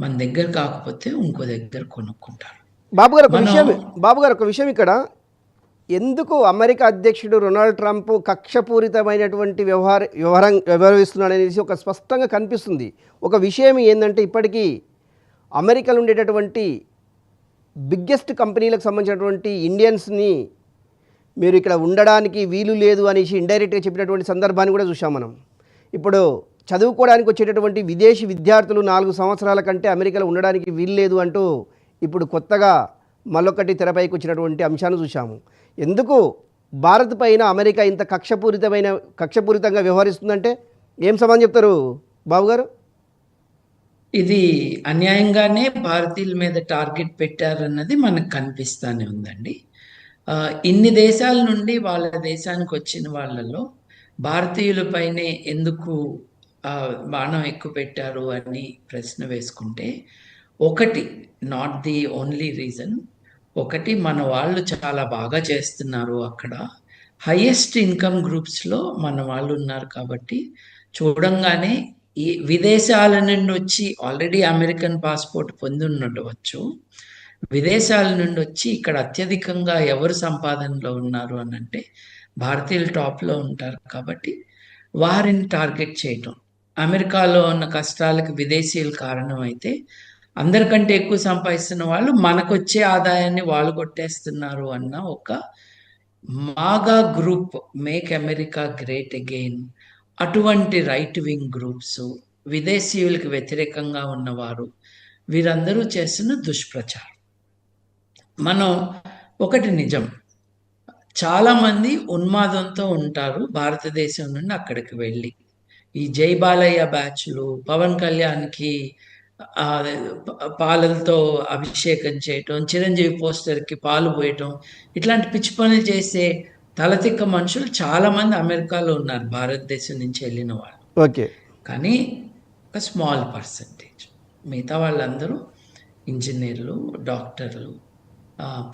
మన దగ్గర కాకపోతే ఇంకో దగ్గర కొనుక్కుంటారు. బాబు గారు ఒక విషయం బాబు గారు ఒక విషయం ఇక్కడ. ఎందుకు అమెరికా అధ్యక్షుడు రొనాల్డ్ ట్రంప్ కక్షపూరితమైనటువంటి వ్యవహార వ్యవహారం వ్యవహరిస్తున్నాడు అనేసి ఒక స్పష్టంగా కనిపిస్తుంది. ఒక విషయం ఏంటంటే ఇప్పటికీ అమెరికాలో ఉండేటటువంటి బిగ్గెస్ట్ కంపెనీలకు సంబంధించినటువంటి ఇండియన్స్ని మీరు ఇక్కడ ఉండడానికి వీలు లేదు అనేసి ఇండైరెక్ట్గా చెప్పినటువంటి సందర్భాన్ని కూడా చూసాం మనం. ఇప్పుడు చదువుకోవడానికి వచ్చేటటువంటి విదేశీ విద్యార్థులు నాలుగు సంవత్సరాల కంటే అమెరికాలో ఉండడానికి వీల్లేదు అంటూ ఇప్పుడు కొత్తగా మరొకటి తెరపైకి వచ్చినటువంటి అంశాన్ని చూశాము. ఎందుకు భారత్ పైన అమెరికా ఇంత కక్షపూరితమైన కక్షపూరితంగా వ్యవహరిస్తుందంటే ఏం సమాధానం చెప్తారు బాబు గారు ఇది అన్యాయంగానే భారతీయుల మీద టార్గెట్ పెట్టారన్నది మనకు కనిపిస్తానే ఉందండి. ఇన్ని దేశాల నుండి వాళ్ళ దేశానికి వచ్చిన వాళ్ళలో భారతీయులపైనే ఎందుకు బాణం ఎక్కువ పెట్టారు అని ప్రశ్న వేసుకుంటే ఒకటి నాట్ ది ఓన్లీ రీజన్ ఒకటి మన వాళ్ళు చాలా బాగా చేస్తున్నారు అక్కడ. హయ్యెస్ట్ ఇన్కమ్ గ్రూప్స్లో మన వాళ్ళు ఉన్నారు కాబట్టి చూడంగానే ఈ విదేశాల నుండి వచ్చి ఆల్రెడీ అమెరికన్ పాస్పోర్ట్ పొంది ఉండవచ్చు. విదేశాల నుండి వచ్చి ఇక్కడ అత్యధికంగా ఎవరు సంపాదనలో ఉన్నారు అని అంటే భారతీయులు టాప్లో ఉంటారు కాబట్టి వారిని టార్గెట్ చేయటం. అమెరికాలో ఉన్న కష్టాలకు విదేశీయులు కారణం అయితే అందరికంటే ఎక్కువ సంపాదిస్తున్న వాళ్ళు మనకొచ్చే ఆదాయాన్ని వాళ్ళు కొట్టేస్తున్నారు అన్న ఒక MAGA group make America great again. అటువంటి రైట్ వింగ్ గ్రూప్స్ విదేశీయులకు వ్యతిరేకంగా ఉన్నవారు వీరందరూ చేస్తున్న దుష్ప్రచారం. మనం ఒకటి నిజం చాలామంది ఉన్మాదంతో ఉంటారు భారతదేశం నుండి అక్కడికి వెళ్ళి. ఈ జై బాలయ్య బ్యాచ్లు పవన్ కళ్యాణ్కి పాలలతో అభిషేకం చేయటం చిరంజీవి పోస్టర్కి పాలు పోయటం ఇట్లాంటి పిచ్చి పనులు చేసే తలతిక్క మనుషులు చాలామంది అమెరికాలో ఉన్నారు భారతదేశం నుంచి వెళ్ళిన వాళ్ళు. ఓకే. కానీ ఒక స్మాల్ పర్సంటేజ్. మిగతా వాళ్ళందరూ ఇంజనీర్లు డాక్టర్లు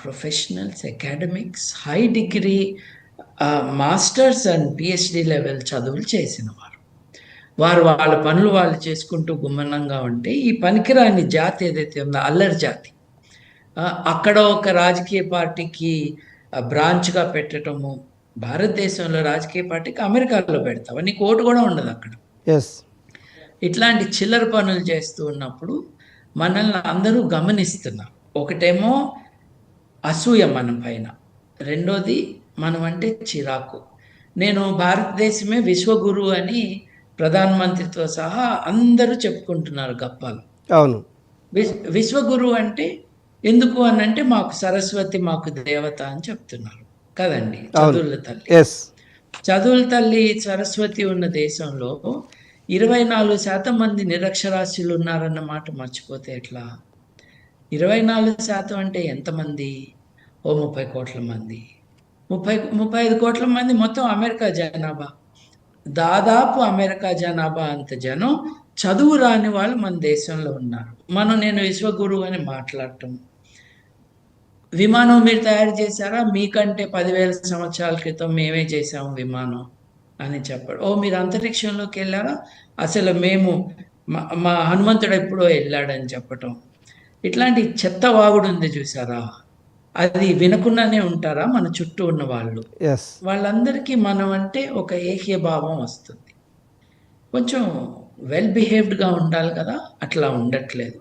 professionals academics high degree masters and PhD level చదువులు చేసిన వారు వారు వాళ్ళ పనులు వాళ్ళు చేసుకుంటూ గుమ్మనంగా ఉంటే ఈ పనికిరాని జాతి ఏదైతే ఉందో అల్లరి జాతి అక్కడ ఒక రాజకీయ పార్టీకి బ్రాంచ్గా పెట్టడము భారతదేశంలో రాజకీయ పార్టీకి అమెరికాలో పెడతావు? నీకు ఓటు కూడా ఉండదు అక్కడ. ఎస్ ఇట్లాంటి చిల్లర పనులు చేస్తూ ఉన్నప్పుడు మనల్ని అందరూ గమనిస్తున్నారు. ఒకటేమో అసూయ మన పైన రెండోది మనం అంటే చిరాకు. నేను భారతదేశమే విశ్వగురు అని ప్రధానమంత్రితో సహా అందరూ చెప్పుకుంటున్నారు గప్పాలు. అవును. విశ్ విశ్వగురు అంటే ఎందుకు అని అంటే మాకు సరస్వతి మాకు దేవత అని చెప్తున్నారు. కదండి? చదువుల తల్లి. చదువుల తల్లి సరస్వతి ఉన్న దేశంలో ఇరవై నాలుగు శాతం మంది నిరక్షరాస్యులు ఉన్నారన్న మాట మర్చిపోతే ఎట్లా? ఇరవై నాలుగు శాతం అంటే ఎంతమంది ఓ ముప్పై కోట్ల మంది. ముప్పై ముప్పై ఐదు కోట్ల మంది మొత్తం అమెరికా జనాభా. దాదాపు అమెరికా జనాభా అంత జనం చదువు రాని వాళ్ళు మన దేశంలో ఉన్నారు. మనం నేను విశ్వగురువు అని మాట్లాడటం. విమానం మీరు తయారు చేశారా? మీకంటే పదివేల సంవత్సరాల క్రితం మేమే చేసాము విమానం అని చెప్పాడు. ఓ మీరు అంతరిక్షంలోకి వెళ్ళారా? అసలు మేము మా- మా హనుమంతుడు ఎప్పుడో వెళ్ళాడని చెప్పటం. ఇట్లాంటి చెత్త వాగుడు ఉంది చూసారా? అది వినకుండానే ఉంటారా మన చుట్టూ ఉన్న వాళ్ళు? వాళ్ళందరికీ మనం అంటే ఒక ఏకీయ భావం వస్తుంది. కొంచెం వెల్ బిహేవ్డ్గా ఉండాలి కదా అట్లా ఉండట్లేదు.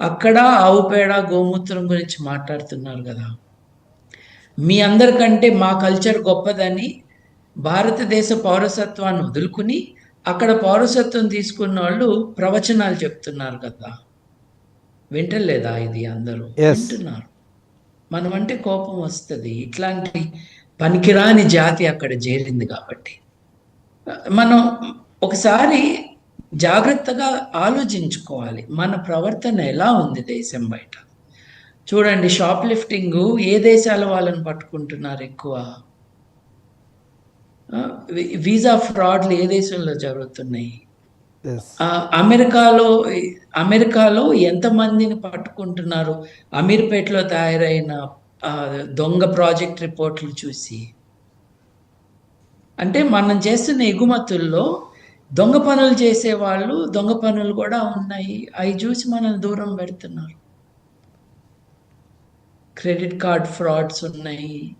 అక్కడ ఆవు పేడ గోమూత్రం గురించి మాట్లాడుతున్నారు కదా. మీ అందరికంటే మా కల్చర్ గొప్పదని భారతదేశ పౌరసత్వాన్ని వదులుకుని అక్కడ పౌరసత్వం తీసుకున్న వాళ్ళు ప్రవచనాలు చెప్తున్నారు కదా. వింటలేదా ఇది అందరూ. వింటున్నారు. మనం అంటే కోపం వస్తుంది. ఇట్లాంటి పనికిరాని జాతి అక్కడ చేరింది కాబట్టి. మనం ఒకసారి జాగ్రత్తగా ఆలోచించుకోవాలి. మన ప్రవర్తన ఎలా ఉంది దేశం బయట? చూడండి షాప్ లిఫ్టింగ్ ఏ దేశాల వాళ్ళని పట్టుకుంటున్నారు ఎక్కువ? వీసా ఫ్రాడ్లు ఏ దేశంలో జరుగుతున్నాయి? అమెరికాలో అమెరికాలో ఎంతమందిని పట్టుకుంటున్నారు? అమీర్పేటలో తయారైన దొంగ ప్రాజెక్ట్ రిపోర్ట్లు చూసి. అంటే మనం చేస్తున్న ఎగుమతుల్లో దొంగ పనులు చేసేవాళ్ళు దొంగ పనులు కూడా ఉన్నాయి. అవి చూసి మనల్ని దూరం పెడుతున్నారు. క్రెడిట్ కార్డ్ ఫ్రాడ్స్ ఉన్నాయి.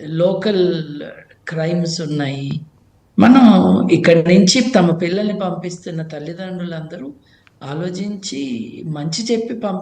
లోకల్ క్రైమ్స్ ఉన్నాయి. మనం ఇక్కడి నుంచి తమ పిల్లల్ని పంపిస్తున్న తల్లిదండ్రులందరూ ఆలోచించి మంచి చెప్పి పంప